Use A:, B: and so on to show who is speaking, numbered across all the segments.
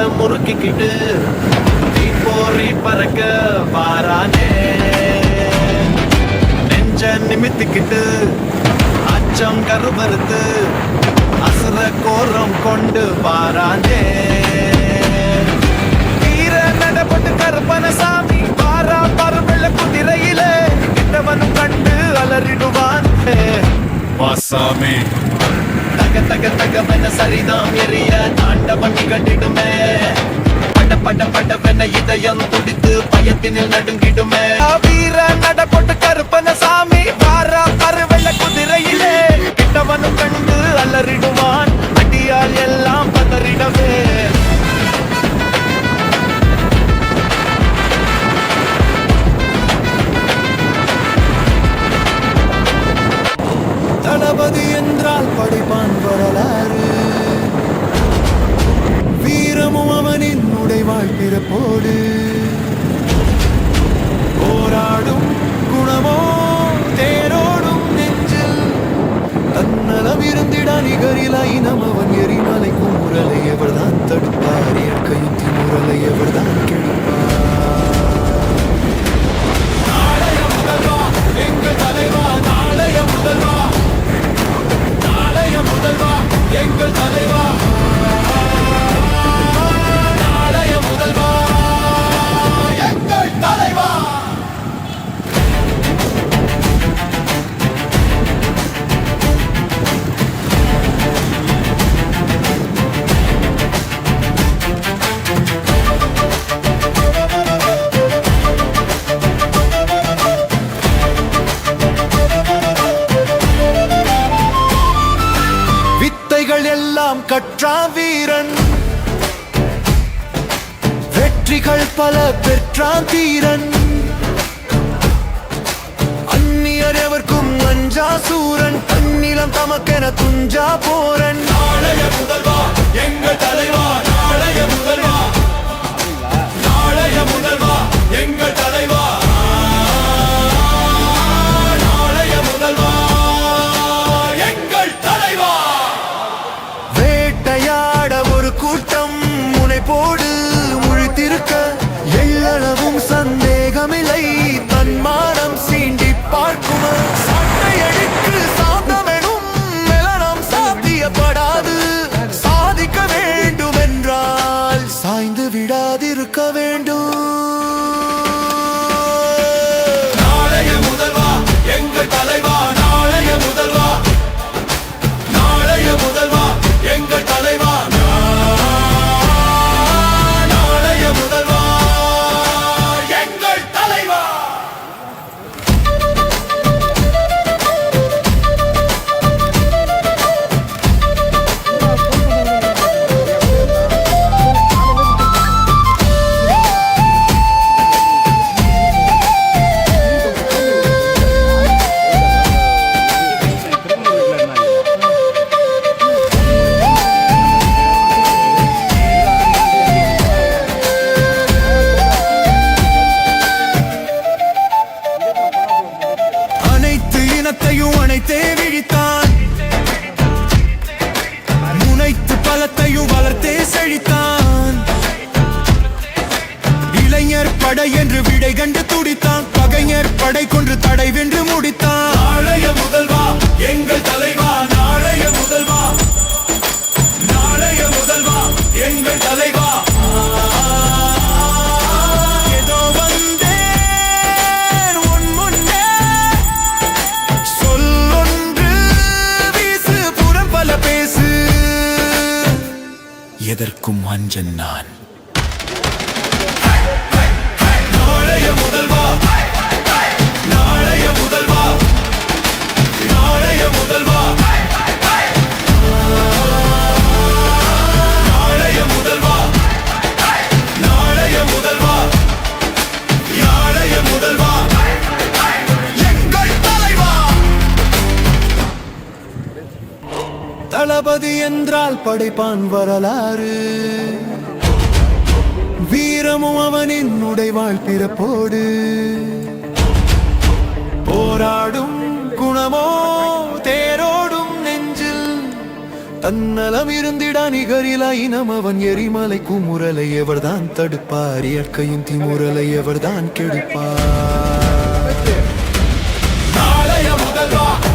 A: எடுத்துக்கிட்டு வீச முறுக்கிக்கிட்டு தீப்போரி பறக்க வாரானே. நெஞ்ச நிமித்திக்கிட்டு அச்சம் கருவறுத்து அசுர கோரம் கொண்டு வாரானே. வீர நடப்பட்டு கருப்பன சாமி பாரா பருவெள்ள குதிரையிலே கிட்டவனும் கண்டு அலறிடுவான். வாசாமி. தக தக தகவென சரிதாம் எரிய தாண்டவன் நிகழ்ந்திடுமே. பட பட படவென இதயம் துடித்து பயத்தினில் நடுங்கிடுமே. வீர நடப்பட்டு கருப்பன சாமி பாரா பருவெள்ள குதிரையிலே. கிட்டவனும் கண்டு அலறிடுவான் கற்றா வீரன். வெற்றிகள் பல பெற்றான் தீரன். அந்நியர் எவர்க்கும் அஞ்சா சூரன். தன்னிலம் தமக்கென துஞ்சா போரன். நாளைய முதல்வா எங்கள் தலைவா. படை வென்று முடித்தான். நாளைய முதல்வா எங்கள் தலைவா நாளைய முதல்வா நாளைய முதல்வா எங்கள் தலைவா. ஏதோ வந்தேன் உன் முன்னே. சொல்லொன்று வீசு புறம் பல பேசு. எதற்கும் அஞ்சன் நான். தளபதி என்றால் படைப்பான் வரலாறு. வீரமும் அவனின் உடைவாள் பிறப்போடு. போராடும் குணமோ தேரோடும் நெஞ்சில். தன்னலம் இருந்திடா நிகரிலா இனம் அவன் எரிமலை குமுறலை எவர்தான் தடுப்பார். இயற்கையின் திமுறலை எவர்தான் கெடுப்பார்.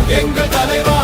A: எங்கள் தலைவா.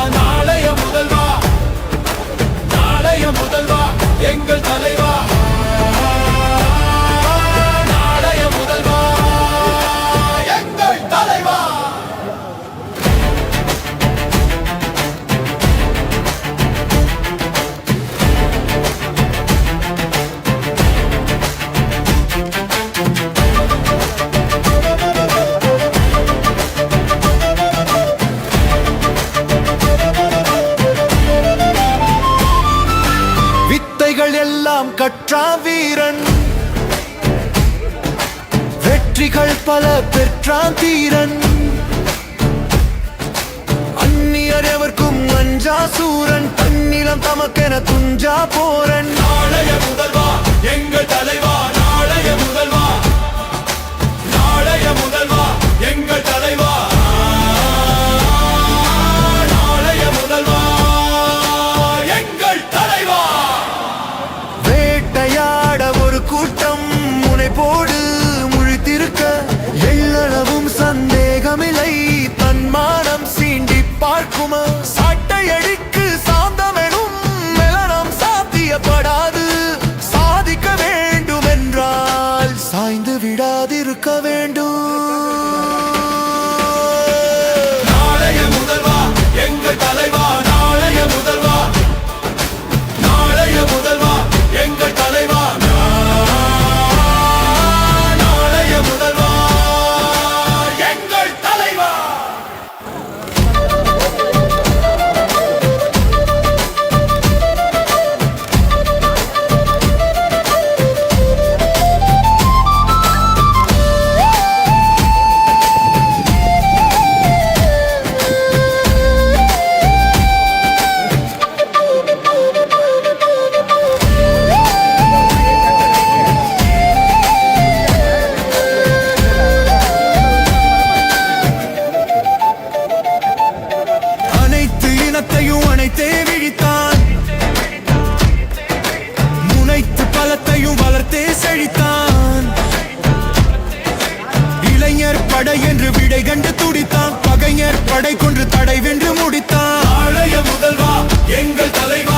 A: பல பெற்றான் தீரன். அந்நியர் எவர்க்கும் அஞ்சா சூரன். தன்னிலம் தமக்கென துஞ்சா போரன். நாளைய முதல்வா எங்கள் தலைவா நாளைய முதல்வா. வளத்தையும் வளர்த்தே செழித்தான். இளைஞர் படை என்று விடை கண்டு துடித்தான். பகைஞர் படை கொன்று தடை வென்று முடித்தான். ஆலய முதல்வா எங்கள் தலைவர்